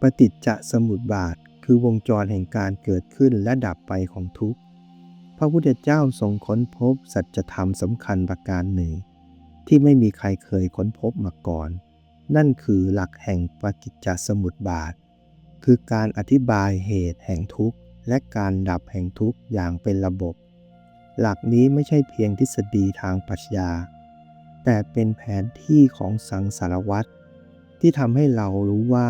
ปฏิจจสมุปบาทคือวงจรแห่งการเกิดขึ้นและดับไปของทุกข์ พระพุทธเจ้าทรงค้นพบสัจธรรมสำคัญประการหนึ่ง ที่ไม่มีใครเคยค้นพบมาก่อน นั่นคือหลักแห่งปฏิจจสมุปบาท คือการอธิบายเหตุแห่งทุกข์ และการดับแห่งทุกข์อย่างเป็นระบบ หลักนี้ไม่ใช่เพียงทฤษฎีทางปรัชญา แต่เป็นแผนที่ของสังสารวัตรที่ทำให้เรารู้ว่า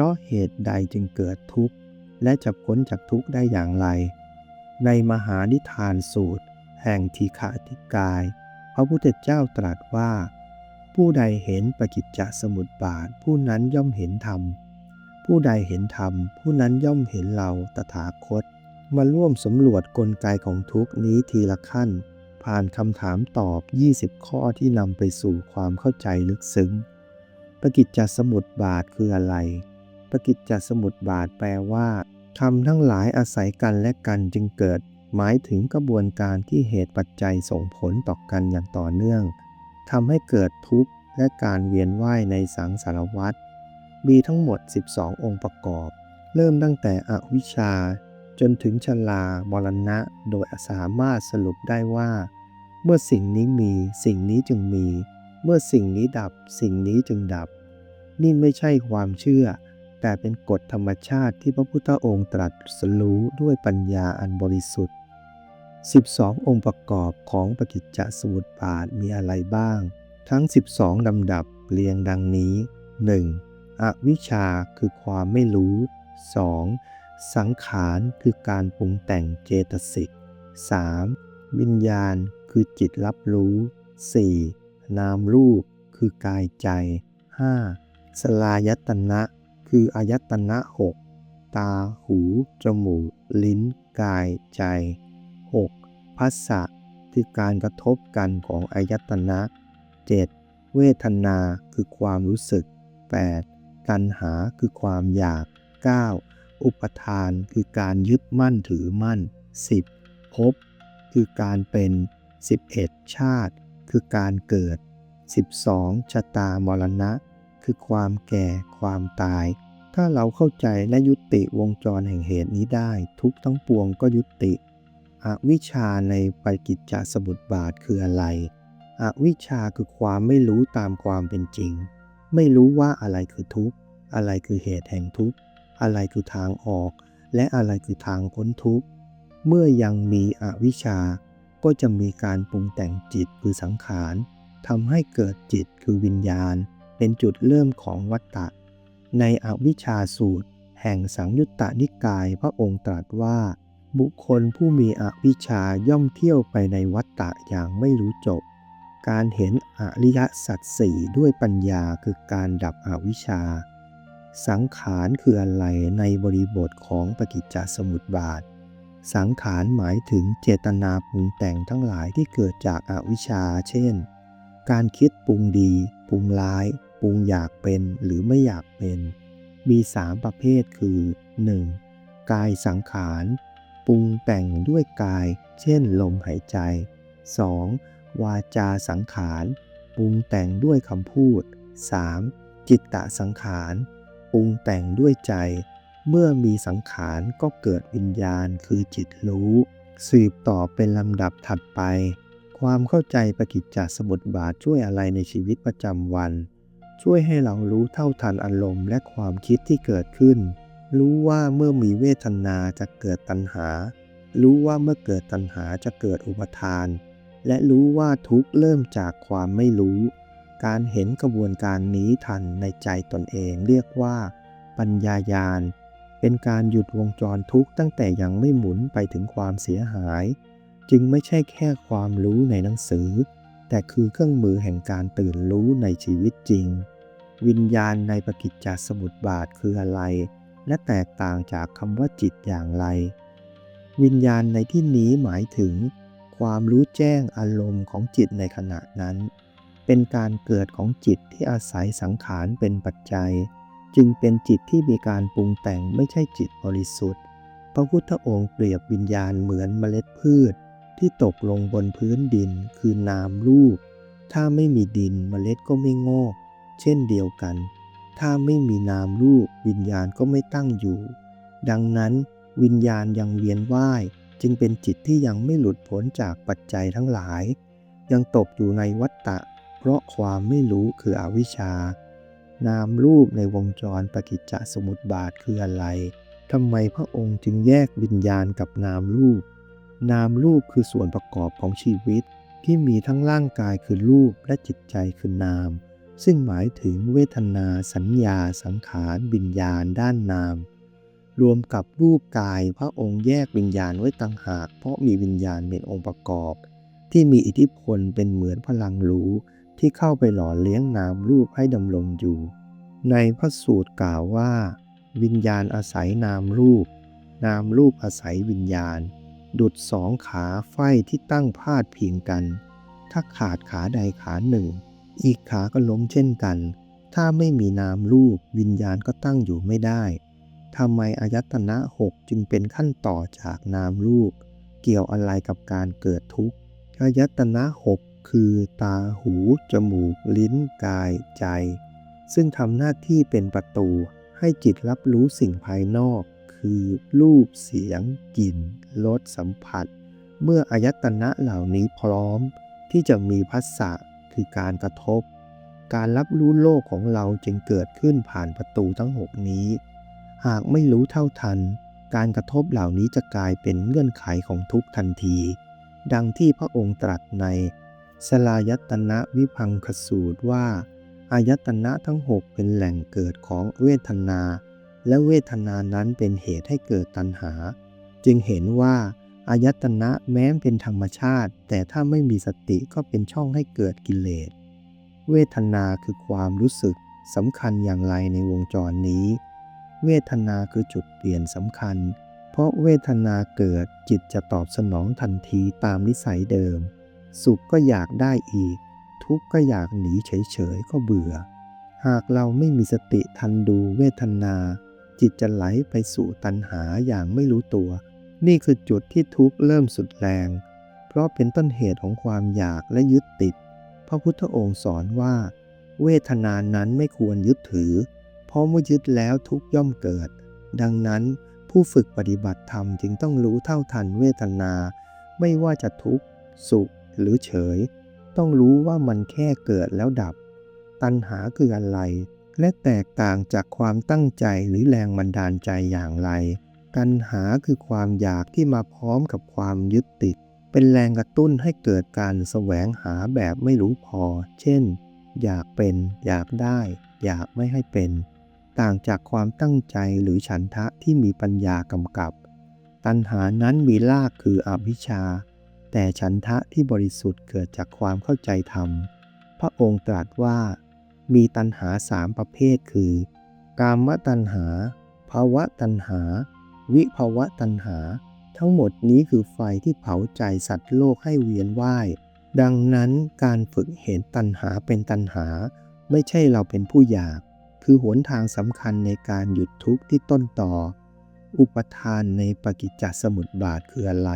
พราะเหตุใดจึงเกิดทุกข์ และจะพ้นจากทุกข์ได้อย่างไร ในมหานิทานสูตร แห่งทีฆาธิกาย พระพุทธเจ้าตรัสว่า ผู้ใดเห็นปกิจจสมุปบาทผู้นั้นย่อมเห็นธรรม ผู้ใดเห็นธรรม ผู้นั้นย่อมเห็นเราตถาคต มาร่วมสำรวจกลไกของทุกนี้ทีละขั้น ผ่านคำถามตอบ 20 ข้อที่นำไปสู่ความเข้าใจลึกซึ้ง ปกิจจสมุปบาทคืออะไร ปกิจจสมุปบาทแปลว่าทำทั้งหลายอาศัยกันและกันจึงเกิด หมายถึงกระบวนการที่เหตุปัจจัยส่งผลต่อกันอย่างต่อเนื่องทำให้เกิดทุกข์และการเวียนว่ายในสังสารวัฏมีทั้งหมด 12 องค์ประกอบ เริ่มตั้งแต่อวิชชา จนถึงชลามรณะ โดยสามารถสรุปได้ว่า เมื่อสิ่งนี้มีสิ่งนี้จึงมี เมื่อสิ่งนี้ดับ สิ่งนี้จึงดับ นี่ไม่ใช่ความเชื่อ แต่เป็นกฎธรรมชาติที่พระพุทธองค์ตรัสรู้ด้วยปัญญาอันบริสุทธิ์ 12 องค์ประกอบของปฏิจจสมุปบาทมีอะไรบ้าง ทั้ง 12ลำดับเรียงดังนี้ 1. อวิชชาคือความไม่รู้ 2. สังขารคือการปรุงแต่งเจตสิก 3. วิญญาณคือจิตรับรู้ 4. นามรูปคือกายใจ 5. สลายตนะ คืออายตนะหกตา หู จมูก ลิ้น กาย ใจ 6. พัสสะคือการกระทบกันของอายตนะ 7. เวทนาคือความรู้สึก 8. ตัณหาคือความอยาก 9. อุปทานคือการยึดมั่นถือมั่น 10. ภพคือการเป็น 11. ชาติ คือการเกิด 12. ชะตามรณะ คือความแก่ความตาย ถ้าเราเข้าใจและยุติวงจรแห่งเหตุนี้ได้ ทุกทั้งปวงก็ยุติ อวิชชาในปกิจจสมุปบาทคืออะไร อวิชชาคือความไม่รู้ตามความเป็นจริง ไม่รู้ว่าอะไรคือทุกข์ อะไรคือเหตุแห่งทุกข์ อะไรคือทางออก และอะไรคือทางพ้นทุกข์ เมื่อยังมีอวิชชา ก็จะมีการปรุงแต่งจิตคือสังขารทำให้เกิดจิตคือวิญญาณ เป็นจุดเริ่มของวัฏฏะในอวิชชาสูตร แห่งสังยุตตนิกายพระองค์ตรัสว่า บุคคลผู้มีอวิชชาย่อมเที่ยวไปในวัฏฏะอย่างไม่รู้จบ การเห็นอริยสัจสี่ด้วยปัญญาคือการดับอวิชชา สังขารคืออะไรในบริบทของปกิจจสมุปบาท สังขารหมายถึงเจตนาปรุงแต่งทั้งหลายที่เกิดจากอาวิชชา เช่น การคิดปรุงดี ปรุงร้าย ปรุงอยากเป็นหรือไม่อยากเป็น มีสามประเภทคือ 1. กายสังขารปรุงแต่งด้วยกาย เช่นลมหายใจ 2. วาจาสังขารปรุงแต่งด้วยคำพูด 3. จิตตสังขารปรุงแต่งด้วยใจ เมื่อมีสังขารก็เกิดวิญญาณคือจิตรู้ สืบต่อเป็นลำดับถัดไป ความเข้าใจปกิจจสมุปบาทช่วยอะไรในชีวิตประจำวัน ช่วยให้เรารู้เท่าทันอารมณ์และความคิดที่เกิดขึ้น รู้ว่าเมื่อมีเวทนาจะเกิดตัณหา รู้ว่าเมื่อเกิดตัณหาจะเกิดอุปทาน และรู้ว่าทุกเริ่มจากความไม่รู้ การเห็นกระบวนการนี้ทันในใจตนเองเรียกว่า ปัญญายาณ เป็นการหยุดวงจรทุกข์ตั้งแต่ยังไม่หมุนไปถึงความเสียหาย จึงไม่ใช่แค่ความรู้ในหนังสือ แต่คือเครื่องมือแห่งการตื่นรู้ในชีวิตจริง วิญญาณในปกิจจสมุปบาทคืออะไร และแตกต่างจากคำว่าจิตอย่างไร วิญญาณในที่นี้หมายถึง ความรู้แจ้งอารมณ์ของจิตในขณะนั้น เป็นการเกิดของจิตที่อาศัยสังขารเป็นปัจจัย จึงเป็นจิตที่มีการปรุงแต่งไม่ใช่จิตบริสุทธิ์ พระพุทธองค์เปรียบวิญญาณเหมือนเมล็ดพืช ที่ตกลงบนพื้นดินคือนามรูป ถ้าไม่มีดินเมล็ดก็ไม่งอก เช่นเดียวกัน ถ้าไม่มีนามรูปวิญญาณก็ไม่ตั้งอยู่ ดังนั้น วิญญาณยังเวียนว่าย จึงเป็นจิตที่ยังไม่หลุดพ้นจากปัจจัยทั้งหลาย ยังตกอยู่ในวัฏฏะ เพราะความไม่รู้คืออวิชชา นามรูปในวงจรปกิจจสมุปบาทคืออะไรทำไมพระองค์จึงแยกวิญญาณกับนามรูป นามรูปคือส่วนประกอบของชีวิต ที่มีทั้งร่างกายคือรูปและจิตใจคือนาม ซึ่งหมายถึงเวทนาสัญญา สังขารวิญญาณด้านนาม รวมกับรูปกายพระองค์แยกวิญญาณไว้ต่างหาก เพราะมีวิญญาณเป็นองค์ประกอบ ที่มีอิทธิพลเป็นเหมือนพลังรู้ที่เข้าไปหล่อเลี้ยงนามรูปให้ดำรงอยู่ ในพระสูตรกล่าวว่า วิญญาณอาศัยนามรูป นามรูปอาศัยวิญญาณ ดุดสองขาไฟที่ตั้งพาดพิงกัน ถ้าขาดขาใดขาหนึ่ง อีกขาก็ล้มเช่นกัน ถ้าไม่มีนามรูปวิญญาณก็ตั้งอยู่ไม่ได้ทำไมอายตนะหกจึงเป็นขั้นต่อจากนามรูป เกี่ยวอะไรกับการเกิดทุกข์อายตนะหกคือตาหู จมูก ลิ้น กาย ใจ ซึ่งทำหน้าที่เป็นประตูให้จิตรับรู้สิ่งภายนอก คือรูปเสียงกลิ่นรสสัมผัส เมื่ออายตนะเหล่านี้พร้อมที่จะมีพัสสะคือการกระทบ การรับรู้โลกของเราจึงเกิดขึ้นผ่านประตูทั้งหกนี้ หากไม่รู้เท่าทัน การกระทบเหล่านี้จะกลายเป็นเงื่อนไขของทุกทันที ดังที่พระองค์ตรัสในสลายตนะวิพังคสูตรว่า อายตนะทั้งหกเป็นแหล่งเกิดของเวทนา และเวทนานั้นเป็นเหตุให้เกิดตัณหา จึงเห็นว่าอายตนะแม้เป็นธรรมชาติ แต่ถ้าไม่มีสติก็เป็นช่องให้เกิดกิเลส เวทนาคือความรู้สึกสำคัญอย่างไรในวงจรนี้ เวทนาคือจุดเปลี่ยนสำคัญ เพราะเวทนาเกิดจิตจะตอบสนองทันทีตามนิสัยเดิม สุขก็อยากได้อีก ทุกข์ก็อยากหนีเฉยๆก็เบื่อ หากเราไม่มีสติทันดูเวทนา จิตจะไหลไปสู่ตัณหาอย่างไม่รู้ตัว นี่คือจุดที่ทุกข์เริ่มสุดแรง เพราะเป็นต้นเหตุของความอยากและยึดติด พระพุทธองค์สอนว่า เวทนานั้นไม่ควรยึดถือ เพราะเมื่อยึดแล้วทุกย่อมเกิด ดังนั้นผู้ฝึกปฏิบัติธรรมจึงต้องรู้เท่าทันเวทนา ไม่ว่าจะทุกข์ สุขหรือเฉย ต้องรู้ว่ามันแค่เกิดแล้วดับ ตัณหาคืออะไร และแตกต่างจากความตั้งใจหรือแรงบันดาลใจอย่างไร ตัณหาคือความอยากที่มาพร้อมกับความยึดติด เป็นแรงกระตุ้นให้เกิดการแสวงหาแบบไม่รู้พอ เช่น อยากเป็น อยากได้ อยากไม่ให้เป็น ต่างจากความตั้งใจหรือฉันทะที่มีปัญญากำกับ ตัณหานั้นมีรากคืออวิชา แต่ฉันทะที่บริสุทธิ์เกิดจากความเข้าใจธรรม พระองค์ตรัสว่า มีตัณหาสามประเภทคือ กามตัณหา ภาวะตัณหา วิภาวะตัณหา ทั้งหมดนี้คือไฟที่เผาใจสัตว์โลกให้เวียนว่าย ดังนั้นการฝึกเห็นตัณหาเป็นตัณหา ไม่ใช่เราเป็นผู้อยาก คือหนทางสำคัญในการหยุดทุกข์ที่ต้นต่อ อุปทานในปกิจจสมุทบาทคืออะไร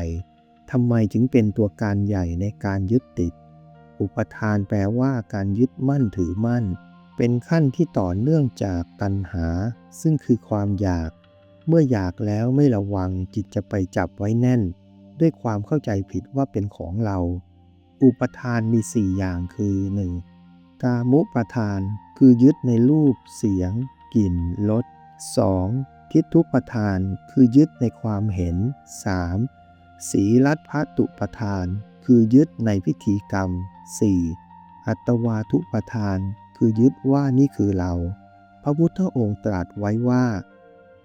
ทำไมจึงเป็นตัวการใหญ่ในการยึดติด อุปทานแปลว่าการยึดมั่นถือมั่น เป็นขั้นที่ต่อเนื่องจากตัณหา ซึ่งคือความอยาก เมื่ออยากแล้วไม่ระวังจิตจะไปจับไว้แน่น ด้วยความเข้าใจผิดว่าเป็นของเรา อุปทานมีสี่อย่างคือ 1. กามุปทาน คือยึดในรูป เสียง กลิ่นรส 2. ทิฏฐุปทาน คือยึดในความเห็น 3. สีลัดพัตุปทาน คือยึดในพิธีกรรม 4. อัตวาทุปทาน คือยึดว่านี่คือเรา พระพุทธองค์ตรัสไว้ว่า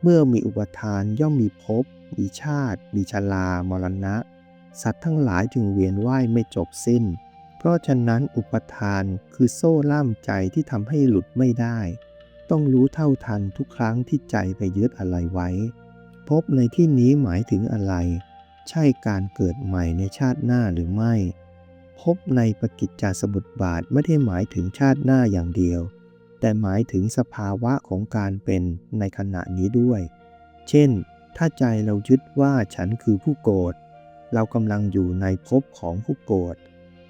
เมื่อมีอุปทานย่อมมีภพ มีชาติ มีชรามรณะ สัตว์ทั้งหลายจึงเวียนว่ายไม่จบสิ้น เพราะฉะนั้นอุปทานคือโซ่ล่ามใจที่ทำให้หลุดไม่ได้ ต้องรู้เท่าทันทุกครั้งที่ใจไปยึดอะไรไว้ พบในที่นี้หมายถึงอะไร ใช่การเกิดใหม่ในชาติหน้าหรือไม่ พบในปกิจจสมุทบาทไม่ได้หมายถึงชาติหน้าอย่างเดียว แต่หมายถึงสภาวะของการเป็นในขณะนี้ด้วย เช่น ถ้าใจเรายึดว่าฉันคือผู้โกรธ เรากำลังอยู่ในภพของผู้โกรธ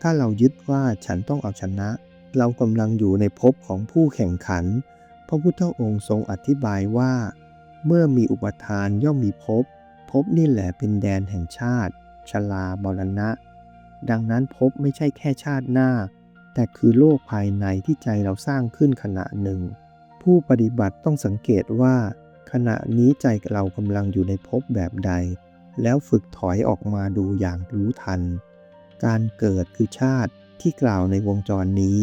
ถ้าเรายึดว่าฉันต้องเอาชนะ เรากำลังอยู่ในภพของผู้แข่งขัน พระพุทธองค์ทรงอธิบายว่า เมื่อมีอุปทานย่อมมีภพ ภพนี่แหละเป็นแดนแห่งชาติ ชลามรณะ ดังนั้นภพไม่ใช่แค่ชาติหน้า แต่คือโลกภายในที่ใจเราสร้างขึ้นขณะหนึ่ง ผู้ปฏิบัติต้องสังเกตว่า ขณะนี้ใจเรากำลังอยู่ในภพแบบใด แล้วฝึกถอยออกมาดูอย่างรู้ทัน การเกิดคือชาติที่กล่าวในวงจรนี้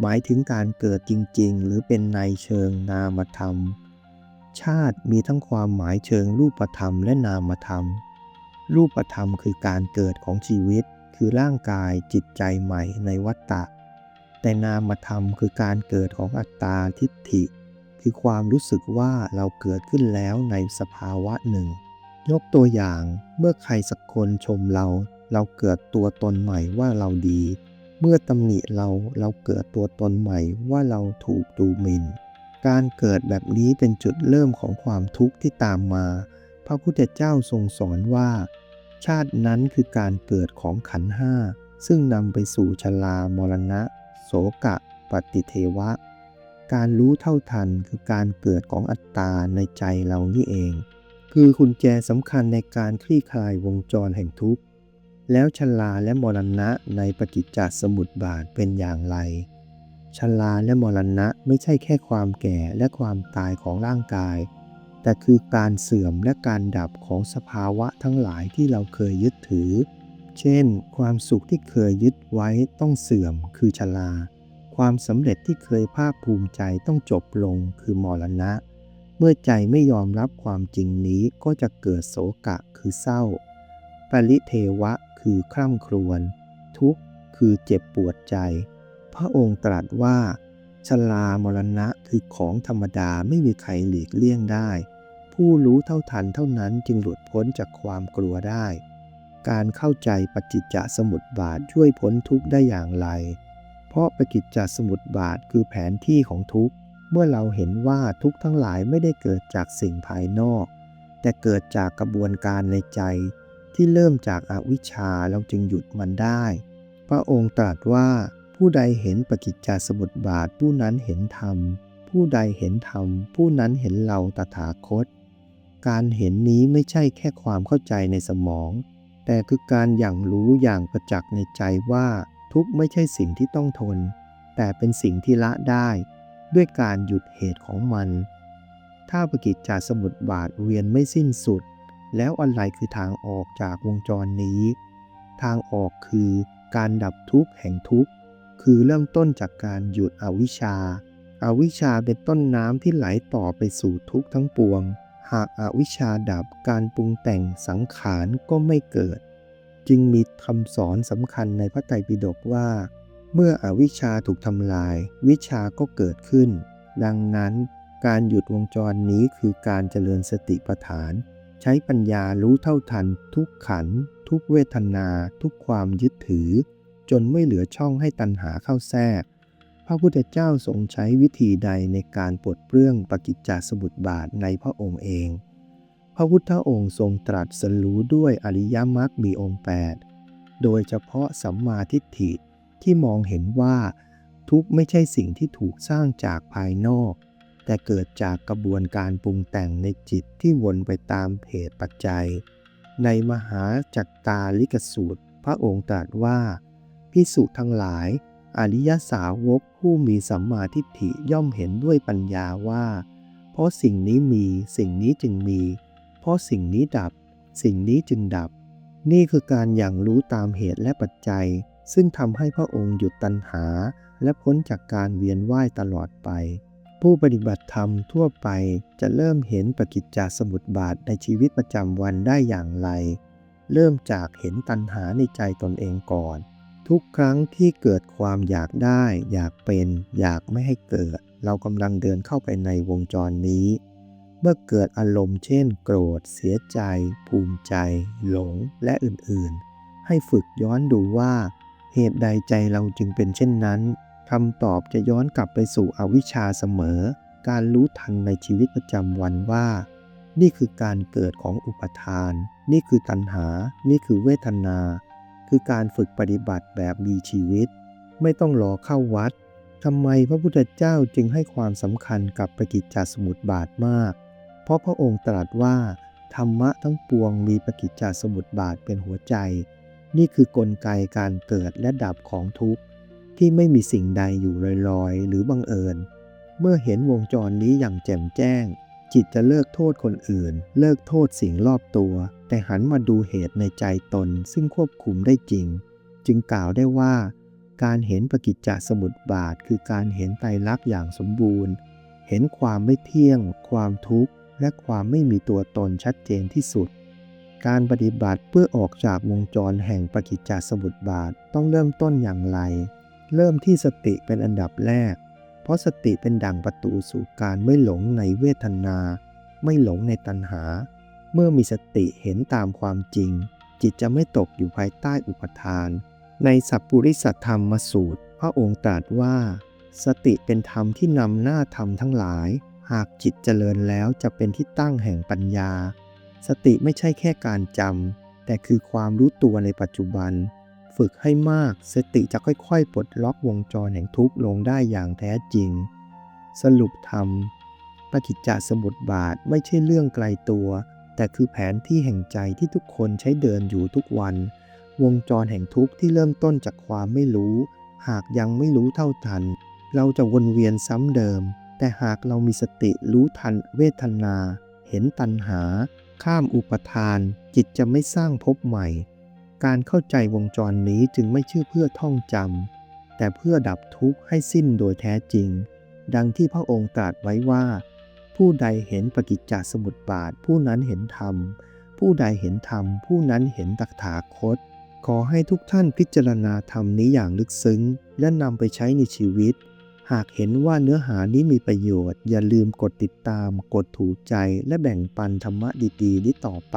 หมายถึงการเกิดจริง ๆ หรือเป็นในเชิงนามธรรม ชาติมีทั้งความหมายเชิงรูปธรรมและนามธรรม รูปธรรมคือการเกิดของชีวิต คือร่างกายจิตใจใหม่ในวัฏฏะ แต่นามธรรมคือการเกิดของอัตตาทิฏฐิ คือความรู้สึกว่าเราเกิดขึ้นแล้วในสภาวะหนึ่ง ยกตัวอย่างเมื่อใครสักคนชมเรา เราเกิดตัวตนใหม่ว่าเราดี เมื่อตำหนิเราเราเกิดตัวตนใหม่ว่าเราถูกดูหมิน่น การเกิดแบบนี้เป็นจุดเริ่มของความทุกข์ที่ตามมา พระพุทธเจ้าทรงสอนว่า ชาตินั้นคือการเกิดของขันธ์ห้า ซึ่งนำไปสู่ชลามรณะ โสกะ ปฏิเทวะ การรู้เท่าทันคือการเกิดของอัตตาในใจเรานี่เอง คือกุญแจสำคัญในการคลี่คลายวงจรแห่งทุกข์ แล้วชลาและมรณะในปฏิจจสมุปบาทเป็นอย่างไร ชราและมรณะไม่ใช่แค่ความแก่และความตายของร่างกาย แต่คือการเสื่อมและการดับของสภาวะทั้งหลายที่เราเคยยึดถือ เช่น ความสุขที่เคยยึดไว้ต้องเสื่อมคือชราความสำเร็จที่เคยภาคภูมิใจต้องจบลงคือมรณะ เมื่อใจไม่ยอมรับความจริงนี้ก็จะเกิดโศกะคือเศร้า ปริเทวะคือคร่ำครวญ ทุกข์คือเจ็บปวดใจ พระองค์ตรัสว่าชรามรณะคือของธรรมดาไม่มีใครหลีกเลี่ยงได้ ผู้รู้เท่าทันเท่านั้นจึงหลุดพ้นจากความกลัวได้ การเข้าใจปฏิจจสมุปบาทช่วยพ้นทุกข์ได้อย่างไร เพราะปฏิจจสมุปบาทคือแผนที่ของทุกข์ เมื่อเราเห็นว่าทุกข์ทั้งหลายไม่ได้เกิดจากสิ่งภายนอก แต่เกิดจากกระบวนการในใจที่เริ่มจากอาวิชชาเราจึงหยุดมันได้ พระองค์ตรัสว่า ผู้ใดเห็นปฏิจจสมุปบาทผู้นั้นเห็นธรรม ผู้ใดเห็นธรรม ผู้นั้นเห็นเราตถาคต การเห็นนี้ไม่ใช่แค่ความเข้าใจในสมอง แต่คือการอย่างรู้อย่างประจักษ์ในใจว่า ทุกข์ไม่ใช่สิ่งที่ต้องทน แต่เป็นสิ่งที่ละได้ ด้วยการหยุดเหตุของมัน ถ้าปกิจจสมุปบาทเวียนไม่สิ้นสุด แล้วอะไรคือทางออกจากวงจรนี้ ทางออกคือการดับทุกข์แห่งทุกข์ คือเริ่มต้นจากการหยุดอวิชชาอาวิชชาเป็นต้นน้ำที่ไหลต่อไปสู่ทุกข์ทั้งปวง หากอาวิชชาดับการปรุงแต่งสังขารก็ไม่เกิด จึงมีคำสอนสำคัญในพระไตรปิฎกว่า เมื่ออวิชชาถูกทำลาย วิชาก็เกิดขึ้น ดังนั้นการหยุดวงจรนี้คือการเจริญสติปัฏฐาน ใช้ปัญญารู้เท่าทัน ทุกขัน ทุกเวทนา ทุกความยึดถือ จนไม่เหลือช่องให้ตัณหาเข้าแทรก พระพุทธเจ้าทรงใช้วิธีใดในการปลดเปลื้องปกิจจสมุปบาทในพระองค์เอง พระพุทธองค์ทรงตรัสรู้ด้วยอริยมรรคมีองค์ 8 โดยเฉพาะสัมมาทิฏฐิที่มองเห็นว่า ทุกข์ไม่ใช่สิ่งที่ถูกสร้างจากภายนอก แต่เกิดจากกระบวนการปรุงแต่งในจิตที่วนไปตามเหตุปัจจัย ในมหาจักตาลิกสูตร พระองค์ตรัสว่า พิสุทั้งหลาย อริยสาวกผู้มีสัมมาทิฏฐิย่อมเห็นด้วยปัญญาว่า เพราะสิ่งนี้มีสิ่งนี้จึงมี เพราะสิ่งนี้ดับ สิ่งนี้จึงดับ นี่คือการอย่างรู้ตามเหตุและปัจจัย ซึ่งทำให้พระองค์หยุดตัณหา และพ้นจากการเวียนว่ายตลอดไป ผู้ปฏิบัติธรรมทั่วไปจะเริ่มเห็นปกิจจสมุปบาทในชีวิตประจำวันได้อย่างไร เริ่มจากเห็นตัณหาในใจตนเองก่อน ทุกครั้งที่เกิดความอยากได้ อยากเป็น อยากไม่ให้เกิด เรากำลังเดินเข้าไปในวงจรนี้ เมื่อเกิดอารมณ์เช่น โกรธ เสียใจ ภูมิใจ หลงและอื่นๆ ให้ฝึกย้อนดูว่า เหตุใดใจเราจึงเป็นเช่นนั้นคำตอบจะย้อนกลับไปสู่อวิชชาเสมอ การรู้ทันในชีวิตประจำวันว่า นี่คือการเกิดของอุปทาน นี่คือตัณหา นี่คือเวทนา คือการฝึกปฏิบัติแบบมีชีวิต ไม่ต้องรอเข้าวัดทำไมพระพุทธเจ้าจึงให้ความสำคัญกับปกิจจสมุปบาทมาก เพราะพระองค์ตรัสว่า ธรรมะทั้งปวงมีปกิจจสมุปบาทเป็นหัวใจ นี่คือกลไกการเกิดและดับของทุกข์ ที่ไม่มีสิ่งใดอยู่ลอยๆ หรือบังเอิญ เมื่อเห็นวงจรนี้อย่างแจ่มแจ้ง จิตจะเลิกโทษคนอื่น เลิกโทษสิ่งรอบตัว แต่หันมาดูเหตุในใจตนซึ่งควบคุมได้จริง จึงกล่าวได้ว่า การเห็นปกิจจสมุปบาท คือการเห็นไตรลักษณ์อย่างสมบูรณ์ เห็นความไม่เที่ยง ความทุกข์ และความไม่มีตัวตนชัดเจนที่สุด การปฏิบัติเพื่อออกจากวงจรแห่งปกิจจสมุปบาทต้องเริ่มต้นอย่างไร เริ่มที่สติเป็นอันดับแรก เพราะสติเป็นดั่งประตูสู่การไม่หลงในเวทนา ไม่หลงในตัณหา เมื่อมีสติเห็นตามความจริง จิตจะไม่ตกอยู่ภายใต้อุปทาน ในสัพปุริสธรรมสูตร พระองค์ตรัสว่า สติเป็นธรรมที่นำหน้าธรรมทั้งหลาย หากจิตเจริญแล้วจะเป็นที่ตั้งแห่งปัญญา สติไม่ใช่แค่การจำแต่คือความรู้ตัวในปัจจุบัน ฝึกให้มากสติจะค่อยๆ ปลดล็อกวงจรแห่งทุกข์ลงได้อย่างแท้จริง สรุปธรรมปกิจจสมุปบาทไม่ใช่เรื่องไกลตัว แต่คือแผนที่แห่งใจที่ทุกคนใช้เดินอยู่ทุกวัน วงจรแห่งทุกข์ที่เริ่มต้นจากความไม่รู้ หากยังไม่รู้เท่าทัน เราจะวนเวียนซ้ำเดิม แต่หากเรามีสติรู้ทันเวทนา เห็นตัณหา ข้ามอุปทาน จิตจะไม่สร้างภพใหม่ การเข้าใจวงจรนี้จึงไม่ชื่อเพื่อท่องจำแต่เพื่อดับทุกข์ให้สิ้นโดยแท้จริง ดังที่พระองค์ตรัสไว้ว่า ผู้ใดเห็นปกิจจสมุปบาทผู้นั้นเห็นธรรม ผู้ใดเห็นธรรม ผู้นั้นเห็นตักถาคต ขอให้ทุกท่านพิจารณาธรรมนี้อย่างลึกซึ้ง และนำไปใช้ในชีวิต หากเห็นว่าเนื้อหานี้มีประโยชน์ อย่าลืมกดติดตาม กดถูกใจและแบ่งปันธรรมะดีๆนี้ต่อไป